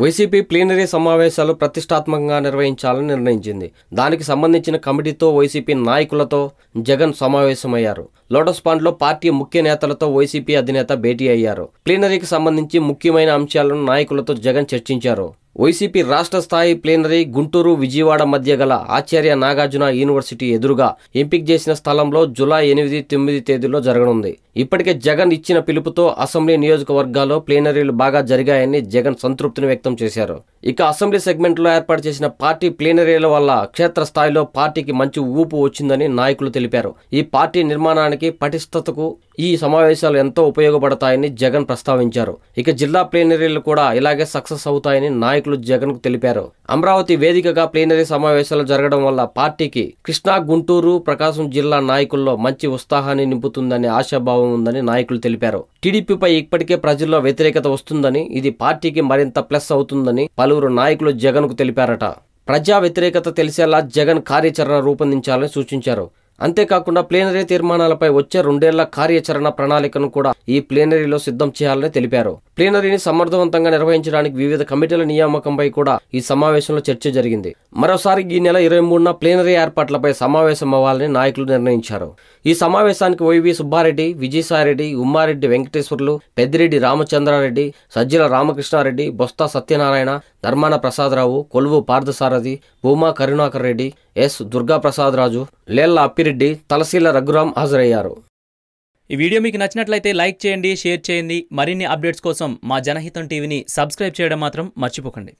YCP plenary సమావేశాలు ప్రతిష్టాత్మకంగా నిర్వహించాలని నిర్ణయించింది. దానికి సంబంధించిన కమిటీతో వైసీపీ నాయకులతో జగన్ సమావేశమయ్యారు. లోటస్ పాండ్లో పార్టీ ముఖ్య నేతలతో వైసీపీ అధినేత భేటీ అయ్యారు. ప్లీనరీకి సంబంధించి ముఖ్యమైన అంశాలను నాయకులతో జగన్ చర్చించారు. వైసీపీ రాష్ట్ర స్థాయి ప్లీనరీ గుంటూరు విజయవాడ మధ్య గల ఆచార్య నాగార్జున యూనివర్సిటీ ఎదురుగా ఎంపిక చేసిన స్థలంలో జూలై ఎనిమిది తొమ్మిది తేదీలో జరగనుంది. ఇప్పటికే జగన్ ఇచ్చిన పిలుపుతో అసెంబ్లీ నియోజకవర్గాల్లో ప్లీనరీలు బాగా జరిగాయని జగన్ సంతృప్తిని వ్యక్తం చేశారు. ఇక అసెంబ్లీ సెగ్మెంట్లో ఏర్పాటు చేసిన పార్టీ ప్లీనరీల వల్ల క్షేత్రస్థాయిలో పార్టీకి మంచి ఊపు వచ్చిందని నాయకులు తెలిపారు. ఈ పార్టీ నిర్మాణానికి పటిష్టతకు ఈ సమావేశాలు ఎంతో ఉపయోగపడతాయని జగన్ ప్రస్తావించారు. ఇక జిల్లా ప్లీనరీలు కూడా ఇలాగే సక్సెస్ అవుతాయని నాయకులు జగన్కు తెలిపారు. అమరావతి వేదికగా ప్లీనరీ సమావేశాలు జరగడం వల్ల పార్టీకి కృష్ణా గుంటూరు ప్రకాశం జిల్లా నాయకుల్లో మంచి ఉత్సాహాన్ని నింపుతుందనే ఆశాభావం ఉందని నాయకులు తెలిపారు. టీడీపీపై ఇప్పటికే ప్రజల్లో వ్యతిరేకత వస్తుందని ఇది పార్టీకి మరింత ప్లస్ అవుతుందని పలువురు నాయకులు జగన్కు తెలిపారట. ప్రజా వ్యతిరేకత తెలిసేలా జగన్ కార్యాచరణ రూపొందించాలని సూచించారు. అంతేకాకుండా ప్లేనరీ తీర్మానాలపై వచ్చే రెండేళ్ళ కార్యాచరణ ప్రణాళికను కూడా ఈ ప్లేనరీలో సిద్ధం చేయాలని తెలిపారు. ప్లేనరీని సమర్థవంతంగా నిర్వహించడానికి వివిధ కమిటీల నియామకంపై కూడా ఈ సమావేశంలో చర్చ జరిగింది. మరోసారి ఈ నెల ఇరవై మూడున ప్లేనరీ ఏర్పాట్లపై సమావేశం అవ్వాలని నాయకులు నిర్ణయించారు. ఈ సమావేశానికి వైవి సుబ్బారెడ్డి విజయసాయిరెడ్డి ఉమ్మారెడ్డి వెంకటేశ్వర్లు పెద్దిరెడ్డి రామచంద్రారెడ్డి సజ్జల రామకృష్ణారెడ్డి బొత్స సత్యనారాయణ ధర్మాన ప్రసాదరావు కొలువు పార్థసారథి భూమా కరుణాకర్ రెడ్డి ఎస్ దుర్గాప్రసాదరాజు లేళ్ళ అప్పిరెడ్డి తలసీల రఘురాం హాజరయ్యారు. ఈ వీడియో మీకు నచ్చినట్లయితే లైక్ చేయండి షేర్ చేయండి. మరిన్ని అప్డేట్స్ కోసం మా జనహితం టీవీని సబ్స్క్రైబ్ చేయడం మాత్రం మర్చిపోకండి.